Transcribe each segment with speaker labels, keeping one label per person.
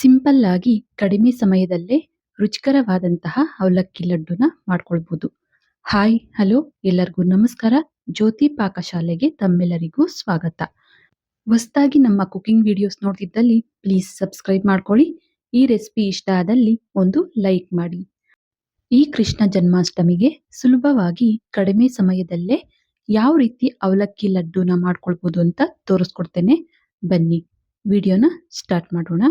Speaker 1: Simple ಆಗಿ ಕಡಿಮೆ ಸಮಯದಲ್ಲೇ ರುಚಿಕರವಾದಂತಹ ಅವಲಕ್ಕಿ ಲಡ್ಡುನ ಮಾಡ್ಕೊಳ್ಬಹುದು ಹಾಯ್, ಹಲೋ, ಎಲ್ಲರಿಗೂ ನಮಸ್ಕಾರ. ಜ್ಯೋತಿ ಪಾಕಶಾಲೆಗೆ ತಮ್ಮೆಲ್ಲರಿಗೂ ಸ್ವಾಗತ. ಹೊಸದಾಗಿ ನಮ್ಮ ಕುಕಿಂಗ್ ವಿಡಿಯೋಸ್ ನೋಡ್ತಿದ್ದಲ್ಲಿ ಪ್ಲೀಸ್ ಸಬ್ಸ್ಕ್ರೈಬ್ ಮಾಡ್ಕೊಳ್ಳಿ. ಈ ರೆಸಿಪಿ ಇಷ್ಟ ಆದಲ್ಲಿ ಒಂದು ಲೈಕ್ ಮಾಡಿ. ಈ ಕೃಷ್ಣ ಜನ್ಮಾಷ್ಟಮಿಗೆ ಸುಲಭವಾಗಿ ಕಡಿಮೆ ಸಮಯದಲ್ಲೇ ಯಾವ ರೀತಿ ಅವಲಕ್ಕಿ ಲಡ್ಡುನ ಮಾಡ್ಕೊಳ್ಬಹುದು ಅಂತ ತೋರಿಸ್ಕೊಡ್ತೇನೆ. ಬನ್ನಿ, ವಿಡಿಯೋನ ಸ್ಟಾರ್ಟ್ ಮಾಡೋಣ.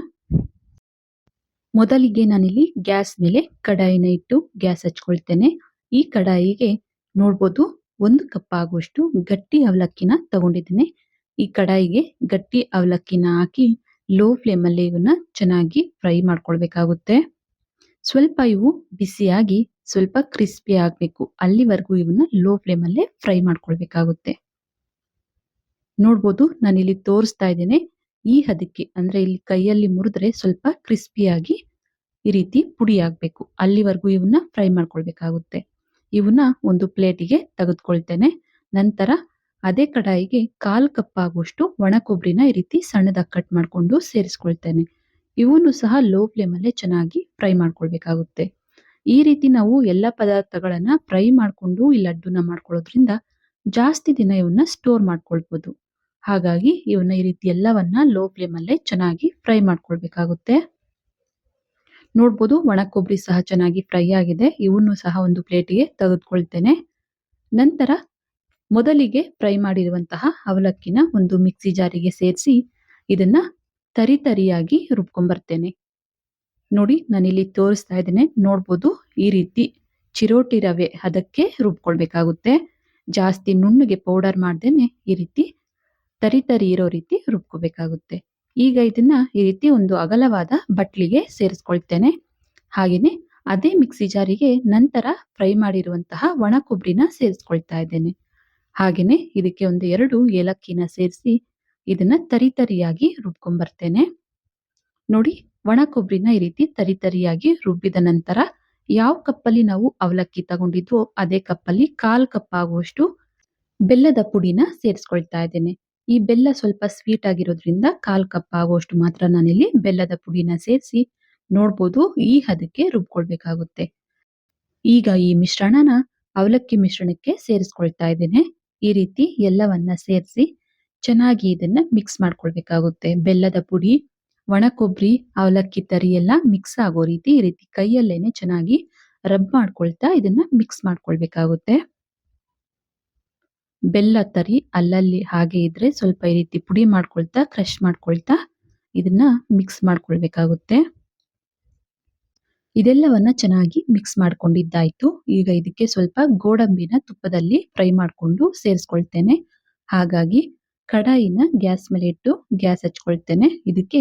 Speaker 1: ಮೊದಲಿಗೆ ನಾನಿಲ್ಲಿ ಗ್ಯಾಸ್ ಮೇಲೆ ಕಡಾಯಿನ ಇಟ್ಟು ಗ್ಯಾಸ್ ಹಚ್ಕೊಳ್ತೇನೆ. ಈ ಕಡಾಯಿಗೆ ನೋಡ್ಬೋದು ಒಂದು ಕಪ್ ಆಗುವಷ್ಟು ಗಟ್ಟಿ ಅವಲಕ್ಕಿನ ತಗೊಂಡಿದ್ದೇನೆ. ಈ ಕಡಾಯಿಗೆ ಗಟ್ಟಿ ಅವಲಕ್ಕಿನ ಹಾಕಿ ಲೋ ಫ್ಲೇಮಲ್ಲಿ ಇವನ್ನ ಚೆನ್ನಾಗಿ ಫ್ರೈ ಮಾಡ್ಕೊಳ್ಬೇಕಾಗುತ್ತೆ. ಸ್ವಲ್ಪ ಇವು ಬಿಸಿಯಾಗಿ, ಸ್ವಲ್ಪ ಕ್ರಿಸ್ಪಿ ಆಗಬೇಕು. ಅಲ್ಲಿವರೆಗೂ ಇವನ್ನ ಲೋ ಫ್ಲೇಮಲ್ಲೇ ಫ್ರೈ ಮಾಡ್ಕೊಳ್ಬೇಕಾಗುತ್ತೆ. ನೋಡ್ಬೋದು ನಾನಿಲ್ಲಿ ತೋರಿಸ್ತಾ ಇದ್ದೇನೆ. ಈ ಹದಕ್ಕೆ, ಅಂದ್ರೆ ಇಲ್ಲಿ ಕೈಯಲ್ಲಿ ಮುರಿದ್ರೆ ಸ್ವಲ್ಪ ಕ್ರಿಸ್ಪಿಯಾಗಿ ಈ ರೀತಿ ಪುಡಿ ಆಗ್ಬೇಕು. ಅಲ್ಲಿವರೆಗೂ ಇವನ್ನ ಫ್ರೈ ಮಾಡ್ಕೊಳ್ಬೇಕಾಗುತ್ತೆ. ಇವನ್ನ ಒಂದು ಪ್ಲೇಟಿಗೆ ತೆಗೆದುಕೊಳ್ತೇನೆ. ನಂತರ ಅದೇ ಕಡಾಯಿಗೆ ಕಾಲ್ ಕಪ್ ಆಗುವಷ್ಟು ಒಣ ಕೊಬ್ಬರಿನ ಈ ರೀತಿ ಸಣ್ಣದಾಗಿ ಕಟ್ ಮಾಡಿಕೊಂಡು ಸೇರಿಸ್ಕೊಳ್ತೇನೆ. ಇವನ್ನು ಸಹ ಲೋ ಫ್ಲೇಮಲ್ಲೇ ಚೆನ್ನಾಗಿ ಫ್ರೈ ಮಾಡ್ಕೊಳ್ಬೇಕಾಗುತ್ತೆ. ಈ ರೀತಿ ನಾವು ಎಲ್ಲ ಪದಾರ್ಥಗಳನ್ನ ಫ್ರೈ ಮಾಡಿಕೊಂಡು ಈ ಲಡ್ಡುನ ಮಾಡ್ಕೊಳ್ಳೋದ್ರಿಂದ ಜಾಸ್ತಿ ದಿನ ಇವನ್ನ ಸ್ಟೋರ್ ಮಾಡ್ಕೊಳ್ಬೋದು. ಹಾಗಾಗಿ ಇವನ್ನ ಈ ರೀತಿ ಎಲ್ಲವನ್ನ ಲೋ ಫ್ಲೇಮಲ್ಲೇ ಚೆನ್ನಾಗಿ ಫ್ರೈ ಮಾಡ್ಕೊಳ್ಬೇಕಾಗುತ್ತೆ. ನೋಡ್ಬೋದು. ಒಣ ಕೊಬ್ಬರಿ ಸಹ ಚೆನ್ನಾಗಿ ಫ್ರೈ ಆಗಿದೆ. ಇವನ್ನು ಸಹ ಒಂದು ಪ್ಲೇಟಿಗೆ ತೆಗೆದುಕೊಳ್ತೇನೆ. ನಂತರ ಮೊದಲಿಗೆ ಫ್ರೈ ಮಾಡಿರುವಂತಹ ಅವಲಕ್ಕಿನ ಒಂದು ಮಿಕ್ಸಿ ಜಾರಿಗೆ ಸೇರಿಸಿ ಇದನ್ನ ತರಿ ತರಿಯಾಗಿ ರುಬ್ಕೊಂಡ್ಬರ್ತೇನೆ ನೋಡಿ, ನಾನಿಲ್ಲಿ ತೋರಿಸ್ತಾ ಇದ್ದೇನೆ. ನೋಡ್ಬೋದು, ಈ ರೀತಿ ಚಿರೋಟಿ ರವೆ ಅದಕ್ಕೆ ರುಬ್ಕೊಳ್ಬೇಕಾಗುತ್ತೆ. ಜಾಸ್ತಿ ನುಣ್ಣಗೆ ಪೌಡರ್ ಮಾಡ್ದೇನೆ ಈ ರೀತಿ ತರಿ ತರಿ ಇರೋ ರೀತಿ ರುಬ್ಕೋಬೇಕಾಗುತ್ತೆ. ಈಗ ಇದನ್ನ ಈ ರೀತಿ ಒಂದು ಅಗಲವಾದ ಬಟ್ಲಿಗೆ ಸೇರಿಸ್ಕೊಳ್ತೇನೆ. ಹಾಗೆಯೇ ಅದೇ ಮಿಕ್ಸಿ ಜಾರಿಗೆ ನಂತರ ಫ್ರೈ ಮಾಡಿರುವಂತಹ ಒಣ ಕೊಬ್ಬರಿನ ಸೇರಿಸ್ಕೊಳ್ತಾ ಇದ್ದೇನೆ. ಹಾಗೆಯೇ ಇದಕ್ಕೆ ಒಂದು ಎರಡು ಏಲಕ್ಕಿನ ಸೇರಿಸಿ ಇದನ್ನ ತರಿ ತರಿಯಾಗಿ ರುಬ್ಕೊಂಡ್ಬರ್ತೇನೆ ನೋಡಿ ಒಣ ಕೊಬ್ಬರಿನ ಈ ರೀತಿ ತರಿ ತರಿಯಾಗಿ ರುಬ್ಬಿದ ನಂತರ ಯಾವ ಕಪ್ಪಲ್ಲಿ ನಾವು ಅವಲಕ್ಕಿ ತಗೊಂಡಿದ್ವೋ ಅದೇ ಕಪ್ಪಲ್ಲಿ ಕಾಲು ಕಪ್ ಆಗುವಷ್ಟು ಬೆಲ್ಲದ ಪುಡಿನ ಸೇರಿಸ್ಕೊಳ್ತಾ ಇದ್ದೇನೆ. ಈ ಬೆಲ್ಲ ಸ್ವಲ್ಪ ಸ್ವೀಟ್ ಆಗಿರೋದ್ರಿಂದ ಕಾಲ್ ಕಪ್ ಆಗುವಷ್ಟು ಮಾತ್ರ ನಾನಿಲ್ಲಿ ಬೆಲ್ಲದ ಪುಡಿನ ಸೇರಿಸಿ ನೋಡ್ಬೋದು. ಈ ಹದಕ್ಕೆ ರುಬ್ಕೊಳ್ಬೇಕಾಗುತ್ತೆ. ಈಗ ಈ ಮಿಶ್ರಣನ ಅವಲಕ್ಕಿ ಮಿಶ್ರಣಕ್ಕೆ ಸೇರಿಸ್ಕೊಳ್ತಾ ಇದ್ದೇನೆ. ಈ ರೀತಿ ಎಲ್ಲವನ್ನ ಸೇರಿಸಿ ಚೆನ್ನಾಗಿ ಇದನ್ನ ಮಿಕ್ಸ್ ಮಾಡ್ಕೊಳ್ಬೇಕಾಗುತ್ತೆ. ಬೆಲ್ಲದ ಪುಡಿ, ಒಣ ಕೊಬ್ಬರಿ ಅವಲಕ್ಕಿ ತರಿ ಎಲ್ಲ ಮಿಕ್ಸ್ ಆಗೋ ರೀತಿ ಈ ರೀತಿ ಕೈಯಲ್ಲೇನೆ ಚೆನ್ನಾಗಿ ರಬ್ ಮಾಡ್ಕೊಳ್ತಾ ಇದನ್ನ ಮಿಕ್ಸ್ ಮಾಡ್ಕೊಳ್ಬೇಕಾಗುತ್ತೆ. ಬೆಲ್ಲ ತರಿ, ಅಲ್ಲಲ್ಲಿ ಹಾಗೆ ಇದ್ರೆ ಸ್ವಲ್ಪ ಈ ರೀತಿ ಪುಡಿ ಮಾಡ್ಕೊಳ್ತಾ ಕ್ರಶ್ ಮಾಡ್ಕೊಳ್ತಾ ಇದನ್ನ ಮಿಕ್ಸ್ ಮಾಡ್ಕೊಳ್ಬೇಕಾಗುತ್ತೆ. ಇದೆಲ್ಲವನ್ನ ಚೆನ್ನಾಗಿ ಮಿಕ್ಸ್ ಮಾಡ್ಕೊಂಡಿದ್ದಾಯ್ತು. ಈಗ ಇದಕ್ಕೆ ಸ್ವಲ್ಪ ಗೋಡಂಬಿನ ತುಪ್ಪದಲ್ಲಿ ಫ್ರೈ ಮಾಡಿಕೊಂಡು ಸೇರಿಸ್ಕೊಳ್ತೇನೆ. ಹಾಗಾಗಿ ಕಡಾಯಿನ ಗ್ಯಾಸ್ ಮೇಲೆ ಇಟ್ಟು ಗ್ಯಾಸ್ ಹಚ್ಕೊಳ್ತೇನೆ. ಇದಕ್ಕೆ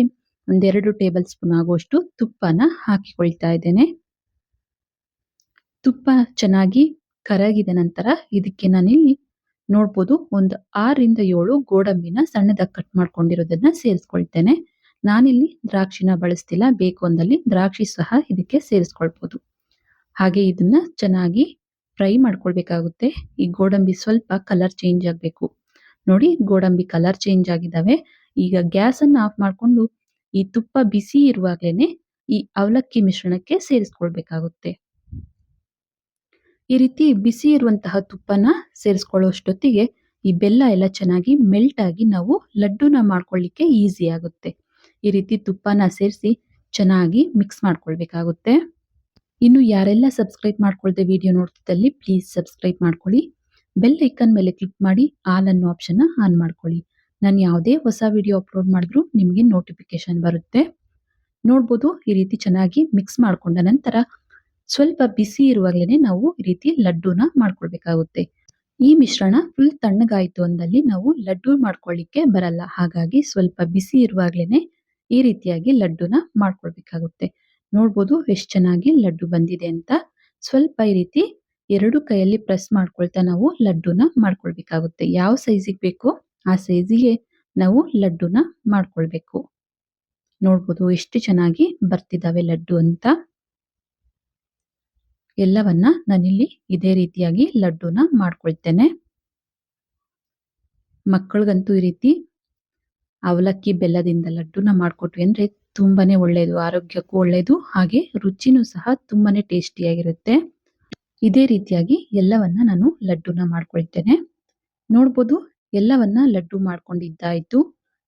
Speaker 1: ಒಂದೆರಡು ಟೇಬಲ್ ಸ್ಪೂನ್ ಆಗುವಷ್ಟು ತುಪ್ಪನ ಹಾಕಿಕೊಳ್ತಾ ಇದ್ದೇನೆ. ತುಪ್ಪ ಚೆನ್ನಾಗಿ ಕರಗಿದ ನಂತರ ಇದಕ್ಕೆ ನಾನಿಲ್ಲಿ ನೋಡ್ಬೋದು ಒಂದು ಆರರಿಂದ ಏಳು ಗೋಡಂಬಿನ ಸಣ್ಣದಾಗಿ ಕಟ್ ಮಾಡ್ಕೊಂಡಿರೋದನ್ನ ಸೇರಿಸ್ಕೊಳ್ತೇನೆ. ನಾನಿಲ್ಲಿ ದ್ರಾಕ್ಷಿನ ಬಳಸ್ತಿಲ್ಲ, ಬೇಕು ಅಂದಲ್ಲಿ ದ್ರಾಕ್ಷಿ ಸಹ ಇದಕ್ಕೆ ಸೇರಿಸ್ಕೊಳ್ಬೋದು. ಹಾಗೆ ಇದನ್ನ ಚೆನ್ನಾಗಿ ಫ್ರೈ ಮಾಡ್ಕೊಳ್ಬೇಕಾಗುತ್ತೆ. ಈ ಗೋಡಂಬಿ ಸ್ವಲ್ಪ ಕಲರ್ ಚೇಂಜ್ ಆಗಬೇಕು. ನೋಡಿ ಗೋಡಂಬಿ ಕಲರ್ ಚೇಂಜ್ ಆಗಿದ್ದಾವೆ. ಈಗ ಗ್ಯಾಸ್ ಅನ್ನ ಆಫ್ ಮಾಡಿಕೊಂಡು ಈ ತುಪ್ಪ ಬಿಸಿ ಇರುವಾಗ್ಲೇನೆ ಈ ಅವಲಕ್ಕಿ ಮಿಶ್ರಣಕ್ಕೆ ಸೇರಿಸ್ಕೊಳ್ಬೇಕಾಗುತ್ತೆ. ಈ ರೀತಿ ಬಿಸಿ ಇರುವಂತಹ ತುಪ್ಪನ ಸೇರಿಸ್ಕೊಳ್ಳೋಷ್ಟೊತ್ತಿಗೆ ಈ ಬೆಲ್ಲ ಎಲ್ಲ ಚೆನ್ನಾಗಿ ಮೆಲ್ಟ್ ಆಗಿ ನಾವು ಲಡ್ಡುನ ಮಾಡ್ಕೊಳ್ಳಿಕ್ಕೆ ಈಸಿ ಆಗುತ್ತೆ. ಈ ರೀತಿ ತುಪ್ಪನ ಸೇರಿಸಿ ಚೆನ್ನಾಗಿ ಮಿಕ್ಸ್ ಮಾಡ್ಕೊಳ್ಬೇಕಾಗುತ್ತೆ. ಇನ್ನು ಯಾರೆಲ್ಲ ಸಬ್ಸ್ಕ್ರೈಬ್ ಮಾಡ್ಕೊಳ್ದೆ ವಿಡಿಯೋ ನೋಡ್ತಿದ್ದಲ್ಲಿ ಪ್ಲೀಸ್ ಸಬ್ಸ್ಕ್ರೈಬ್ ಮಾಡ್ಕೊಳ್ಳಿ. ಬೆಲ್ ಐಕನ್ ಮೇಲೆ ಕ್ಲಿಕ್ ಮಾಡಿ ಆಲ್ ಅನ್ನೋ ಆಪ್ಷನ್ ಆನ್ ಮಾಡ್ಕೊಳ್ಳಿ. ನಾನು ಯಾವುದೇ ಹೊಸ ವಿಡಿಯೋ ಅಪ್ಲೋಡ್ ಮಾಡಿದ್ರು ನಿಮಗೆ ನೋಟಿಫಿಕೇಶನ್ ಬರುತ್ತೆ. ನೋಡ್ಬೋದು ಈ ರೀತಿ ಚೆನ್ನಾಗಿ ಮಿಕ್ಸ್ ಮಾಡ್ಕೊಂಡ ನಂತರ ಸ್ವಲ್ಪ ಬಿಸಿ ಇರುವಾಗಲೇ ನಾವು ಈ ರೀತಿ ಲಡ್ಡುನ ಮಾಡ್ಕೊಳ್ಬೇಕಾಗುತ್ತೆ ಈ ಮಿಶ್ರಣ ಫುಲ್ ತಣ್ಣಗಾಯ್ತು ಅಂದಲ್ಲಿ ನಾವು ಲಡ್ಡು ಮಾಡ್ಕೊಳ್ಳಿಕ್ಕೆ ಬರಲ್ಲ. ಹಾಗಾಗಿ ಸ್ವಲ್ಪ ಬಿಸಿ ಇರುವಾಗಲೇ ಈ ರೀತಿಯಾಗಿ ಲಡ್ಡುನ ಮಾಡ್ಕೊಳ್ಬೇಕಾಗುತ್ತೆ. ನೋಡ್ಬೋದು ಎಷ್ಟು ಚೆನ್ನಾಗಿ ಲಡ್ಡು ಬಂದಿದೆ ಅಂತ. ಸ್ವಲ್ಪ ಈ ರೀತಿ ಎರಡು ಕೈಯಲ್ಲಿ ಪ್ರೆಸ್ ಮಾಡ್ಕೊಳ್ತಾ ನಾವು ಲಡ್ಡುನ ಮಾಡ್ಕೊಳ್ಬೇಕಾಗುತ್ತೆ. ಯಾವ ಸೈಜಿಗೆ ಬೇಕೋ ಆ ಸೈಜಿಗೆ ನಾವು ಲಡ್ಡುನ ಮಾಡ್ಕೊಳ್ಬೇಕು. ನೋಡ್ಬೋದು ಎಷ್ಟು ಚೆನ್ನಾಗಿ ಬರ್ತಿದ್ದಾವೆ ಲಡ್ಡು ಅಂತ. ಎಲ್ಲವನ್ನ ನಾನಿಲ್ಲಿ ಇದೇ ರೀತಿಯಾಗಿ ಲಡ್ಡುನ ಮಾಡ್ಕೊಳ್ತೇನೆ. ಮಕ್ಕಳಿಗಂತೂ ಈ ರೀತಿ ಅವಲಕ್ಕಿ ಬೆಲ್ಲದಿಂದ ಲಡ್ಡುನ ಮಾಡ್ಕೊಟ್ವಿ ಅಂದ್ರೆ ತುಂಬಾನೇ ಒಳ್ಳೆಯದು ಆರೋಗ್ಯಕ್ಕೂ ಒಳ್ಳೆಯದು ಹಾಗೆ ರುಚಿನೂ ಸಹ ತುಂಬಾನೇ ಟೇಸ್ಟಿಯಾಗಿರುತ್ತೆ. ಇದೇ ರೀತಿಯಾಗಿ ಎಲ್ಲವನ್ನ ನಾನು ಲಡ್ಡುನ ಮಾಡ್ಕೊಳ್ತೇನೆ. ನೋಡ್ಬೋದು ಎಲ್ಲವನ್ನ ಲಡ್ಡು ಮಾಡ್ಕೊಂಡಿದ್ದಾಯ್ತು.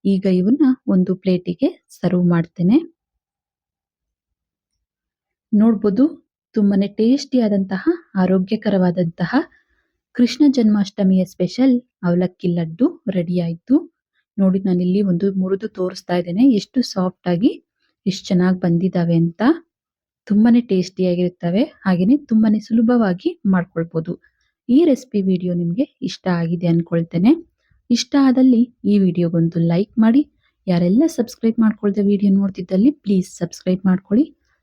Speaker 1: ಈಗ ಇವನ್ನ ಒಂದು ಪ್ಲೇಟಿಗೆ ಸರ್ವ್ ಮಾಡ್ತೇನೆ. ನೋಡ್ಬೋದು ತುಂಬಾನೇ ಟೇಸ್ಟಿ ಆದಂತಹ ಆರೋಗ್ಯಕರವಾದಂತಹ ಕೃಷ್ಣ ಜನ್ಮಾಷ್ಟಮಿಯ ಸ್ಪೆಷಲ್ ಅವಲಕ್ಕಿ ಲಡ್ಡು ರೆಡಿ ಆಯ್ತು ನೋಡಿ, ನಾನಿಲ್ಲಿ ಒಂದು ಮುರಿದು ತೋರಿಸ್ತಾ ಇದ್ದೇನೆ. ಎಷ್ಟು ಸಾಫ್ಟ್ ಆಗಿ ಎಷ್ಟು ಚೆನ್ನಾಗಿ ಬಂದಿದ್ದಾವೆ ಅಂತ. ತುಂಬಾನೇ ಟೇಸ್ಟಿಯಾಗಿರುತ್ತವೆ. ಹಾಗೆಯೇ ತುಂಬಾನೇ ಸುಲಭವಾಗಿ ಮಾಡ್ಕೊಳ್ಬೋದು. ಈ ರೆಸಿಪಿ ವಿಡಿಯೋ ನಿಮಗೆ ಇಷ್ಟ ಆಗಿದೆ ಅಂದ್ಕೊಳ್ತೇನೆ ಇಷ್ಟ ಆದಲ್ಲಿ ಈ ವಿಡಿಯೋಗೊಂದು ಲೈಕ್ ಮಾಡಿ. ಯಾರೆಲ್ಲ ಸಬ್ಸ್ಕ್ರೈಬ್ ಮಾಡ್ಕೊಳ್ದೆ ವಿಡಿಯೋ ನೋಡ್ತಿದ್ದಲ್ಲಿ ಪ್ಲೀಸ್ ಸಬ್ಸ್ಕ್ರೈಬ್ ಮಾಡ್ಕೊಳ್ಳಿ.